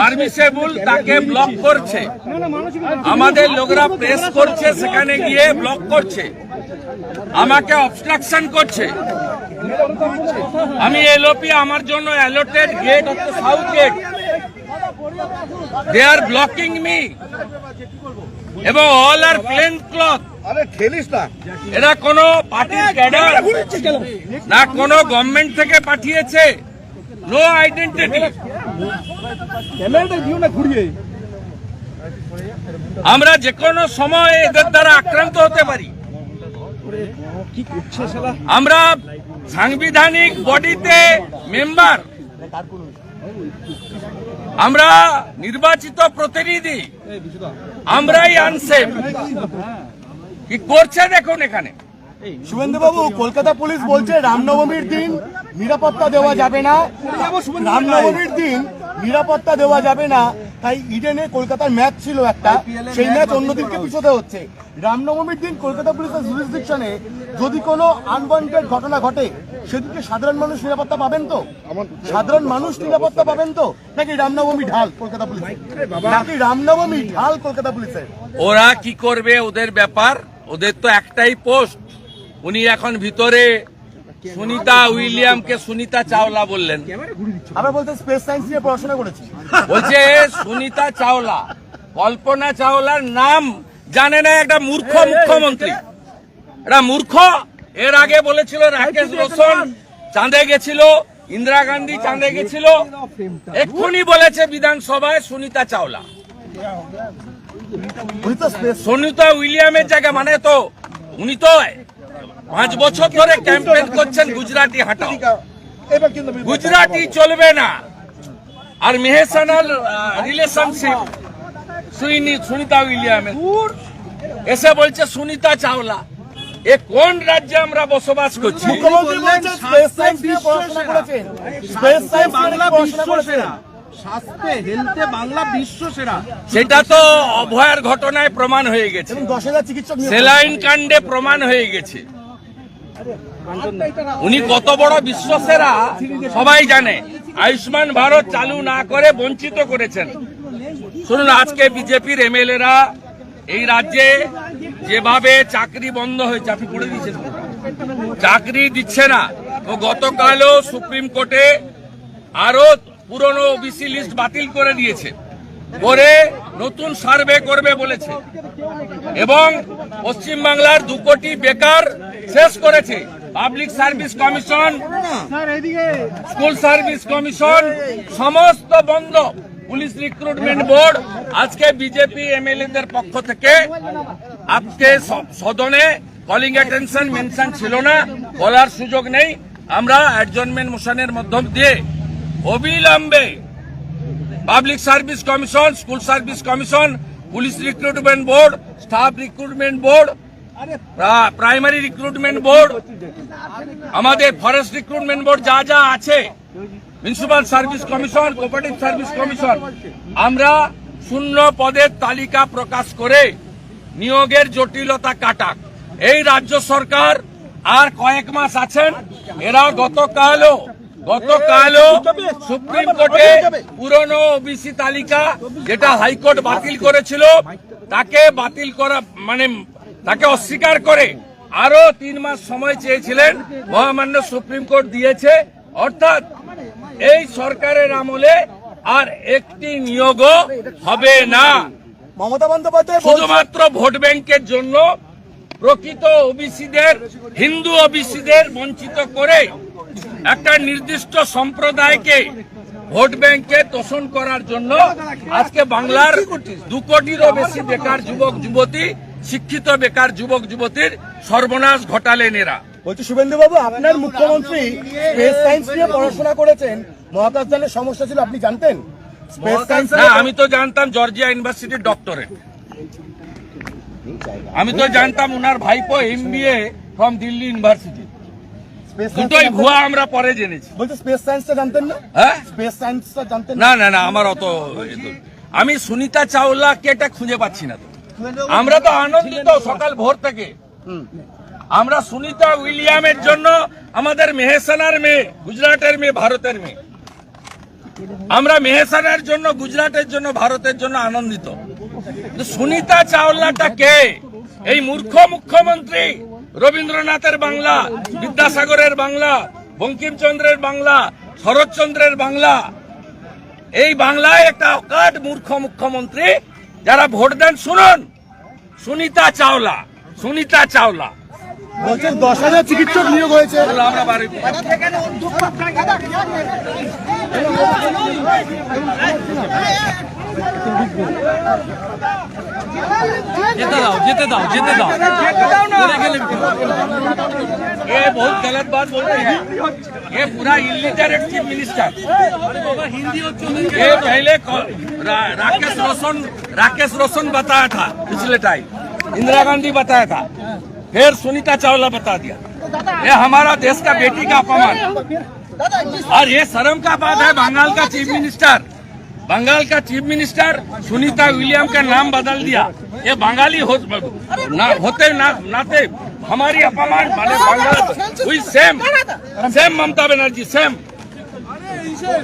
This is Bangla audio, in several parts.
পারমিসেবল তাকে ব্লক করছে। আমাদের লোকরা প্রেস করছে সেখানে গিয়ে ব্লক করছে। আমাকে অবস্ট্রাকশন করছে। আমি এলওপি আমার জন্য allotted gate south gate they are blocking me এবং অল আর প্লেন ক্লথ এরা কোন পার্টির ক্যাডার না কোন গভর্নমেন্ট থেকে পাঠিয়েছে। নো আইডেন্টিটি ক্যামেরাটা দিও না ঘুরিয়ে। আমরা যে কোনো সময় এদের দ্বারা আক্রান্ত হতে পারি। আমরা সাংবিধানিক বডিতে মেম্বার। আমরা নির্বাচিত প্রতিনিধি। আমরাই আনসেফ কি করছে দেখুন এখানে। শুভেন্দুবাবু কলকাতা পুলিশ বলছে রামনবমীর দিন নিরাপত্তা দেওয়া যাবে না। রামনবমীর দিন নিরাপত্তা দেওয়া যাবে না। তাই ইডেনে কলকাতার ম্যাচ ছিল একটা। সেই ম্যাচ অন্যদিনকে পিছোতে হচ্ছে। রামনবমীর দিন কলকাতা পুলিশের জুরিসডিকশনে যদি কোনো আনওয়ান্টেড ঘটনা ঘটে সেদিকে সাধারণ মানুষ নিরাপত্তা পাবেন তো? সাধারণ মানুষ নিরাপত্তা পাবেন তো? নাকি রামনবমী ঢাল কলকাতা পুলিশ নাকি রামনবমী ঢাল কলকাতা পুলিশের? ওরা কি করবে ওদের ব্যাপার? ওদের তো একটাই পোস্ট। উনি এখন ভিতরে সুনিতা উইলিয়ামকে সুনিতা চাওলা বললেন আমরা বলতে স্পেস সায়েন্স নিয়ে পড়াশোনা করেছি বলছে সুনিতা চাওলা কল্পনা চাওলার নাম জানে না একটা মূর্খ মুখ্যমন্ত্রী এটা মূর্খ এর আগে বলেছিল রাকেশ রোশন চাঁদে গেছিল ইন্দিরা গান্ধী চাঁদে গেছিল এক্ষুনি বলেছে বিধানসভায় সুনিতা চাওলা সুনিতা উইলিয়ামের জায়গা মানে তো উনি তো পাঁচ বছর ধরে ক্যাম্পেইন করছেন গুজরাটি হাটাও। এবার কিন্তু গুজরাটি চলবে না। আর মেহেসানাল রিলেশনশিপ সুইনি সুনিতা উইলিয়ামের। এসে বলছে সুনিতা চাওলা এ কোন রাজ্যে আমরা বসবাস করছি? সেটা তো অভয়ার ঘটনায় প্রমাণ হয়ে গেছে। সেলাইন কাণ্ডে প্রমাণ হয়ে গেছে। উনি কত বড় বিশ্বসেরা, সবাই জানে। আয়ুষ্মান ভারত চালু না করে বঞ্চিত করেছেন। শুনুন, আজকে বিজেপির এমএলএরা এই রাজ্যে যেভাবে চাকরি বন্ধ হয়েছে, আপনি পড়ে দিচ্ছেন চাকরি দিচ্ছে না। ও গতকালও সুপ্রিম কোর্টে আরও পুরনো ওবিসি লিস্ট বাতিল করে দিয়েছে। করে নতুন সার্ভে করবে বলেছে। এবং পশ্চিমবাংলার দু কোটি বেকার শেষ করেছে। Public service commission school service commission সমস্ত বন্ধ। পুলিশ রিক্রুটমেন্ট বোর্ড আজকে বিজেপি এমএলএদের পক্ষ থেকে আজকে সদনে কলিং অ্যাটেনশন মেনশন ছিল না বলার সুযোগ নেই। আমরা অ্যাডজনমেন্ট মোশনের মাধ্যম দিয়ে অবিলম্বে public service commission school service commission police recruitment board staff recruitment board primary recruitment board আমাদের ফরেস্ট রিক্রুটমেন্ট বোর্ড যা যা আছে municipal service commission cooperative service commission আমরা শূন্য পদের তালিকা প্রকাশ করে নিয়োগের জটিলতা কাটাক। এই রাজ্য সরকার আর কয়েক মাস আছেন এরা গতকালও গতকালও সুপ্রিম কোর্টে পুরনো ওবিসি তালিকা যেটা হাইকোর্ট বাতিল করেছিল, তাকে বাতিল করা মানে তাকে অস্বীকার করে আরও তিন মাস সময় চেয়েছিলেন মহামান্য সুপ্রিম কোর্ট দিয়েছে। অর্থাৎ এই সরকারের আমলে আর একটি নিয়োগও হবে না। মমতা বন্দ্যোপাধ্যায় শুধুমাত্র ভোট ব্যাংকের জন্য প্রকৃত ওবিসিদের হিন্দু ওবিসিদের বঞ্চিত করে একটা নির্দিষ্ট সম্প্রদায়কে ভোট ব্যাংকে তোষণ করার জন্য আজকে বাংলার দু কোটিরও বেশি বেকার যুবক যুবতী শিক্ষিত বেকার যুবক যুবতীর সর্বনাশ ঘটালেন এরা। বলছি শুভেন্দুবাবু আপনার মুখ্যমন্ত্রী স্পেস সায়েন্স নিয়ে পড়াশোনা করেছেন। মহাকাশযানের সমস্যা ছিল আপনি জানতেন? স্পেস সায়েন্স না আমি তো জানতাম জর্জিয়া ইউনিভার্সিটির ডক্টরেট আমি তো জানতাম ওনার ভাইপো এমবিএ ফ্রম দিল্লি ইউনিভার্সিটি দুটোই ভুয়া আমরা পরে জেনেছি। বলছি স্পেস সায়েন্সটা জানতেন না? হ্যাঁ? স্পেস সায়েন্সটা জানতেন না? না না আমার অত আমি সুনিতা চাওলাকে এটা খুঁজে পাচ্ছি না তো। আমরা তো আনন্দিত সকাল ভোর থেকে। আমরা সুনিতা উইলিয়ামের জন্য আমাদের মেহেসানার মেয়ে, গুজরাটের মেয়ে, ভারতের মেয়ে। আমরা মেহসানের জন্য, গুজরাটের জন্য, ভারতের জন্য আনন্দিত। সুনিতা চাওলাটা কে? এই মূর্খ মুখ্যমন্ত্রী রবীন্দ্রনাথের বাংলা, বিদ্যাসাগরের বাংলা, বঙ্কিমচন্দ্রের বাংলা, শরৎচন্দ্রের বাংলা। এই বাংলায় একটা অকাট মূর্খ মুখ্যমন্ত্রী যারা ভোট দেন শুনুন। সুনিতা চাওলা সুনিতা চাওলা। বলছেন দশ হাজার চিকিৎসক নিয়োগ হয়েছে। আমরা বাড়ি যেতে দাও যেতে দাও যেতে দাও চলে গেলে ये बहुत गलत बात बोल रहे हैं ये पूरा इलिटरेट चीफ मिनिस्टर হিন্দি হচ্ছে ওদের ये पहले कौ- रा, राकेश रोशन राकेश रोशन बताया था पिछले टाइम इंदिरा गांधी बताया था फिर सुनीता चावला बता दिया ये हमारा देश का बेटी का अपमान और ये शर्म का बात है बंगाल का चीफ मिनिस्टर बंगाल का चीफ मिनिस्टर सुनीता विलियम का नाम बदल दिया ये बंगाली हो, ना, होते ना नाते हमारी अपमान माने बंगाल हुई same same Mamata Banerjee same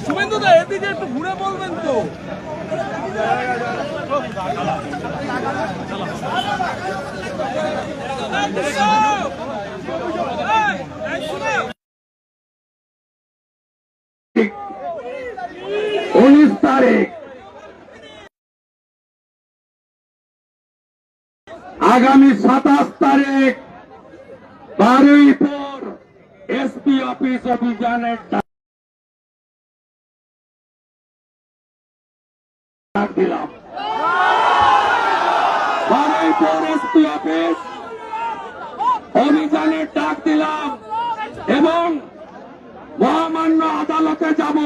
Suvendu দা এদিকে একটু ঘুরে বলবেন তো উনিশ তারিখ আগামী সাতাশ তারিখ বারুইপুর এসপি অফিস অভিযানের ডাক দিলাম। বারুইপুর এসপি অফিস অভিযানের ডাক দিলাম এবং মহামান্য আদালতে যাব।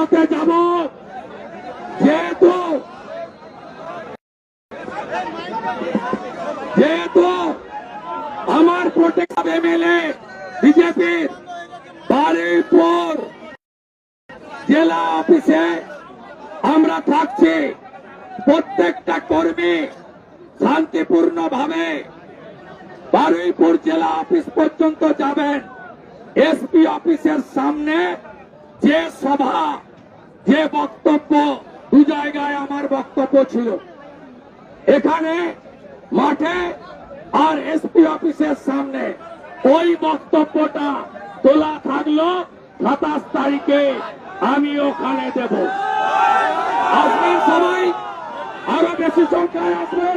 আদালতে যাব। যেহেতু যেহেতু আমার প্রোটেক্ট এমএলএ, বিজেপির বারুইপুর জেলা অফিসে আমরা থাকছি। প্রত্যেকটা কর্মী শান্তিপূর্ণ ভাবে বারুইপুর জেলা অফিস পর্যন্ত যাবেন। এসপি অফিসের সামনে যে সভা যে বক্তব্য দু জায়গায় আমার বক্তব্য ছিল। এখানে মাঠে আর এসপি অফিসের সামনে ওই বক্তব্যটা তোলা থাকল সাতাশ তারিখে, আমি ওখানে দেব। আসবেন সবাই আরও বেশি সংখ্যায় আসবেন।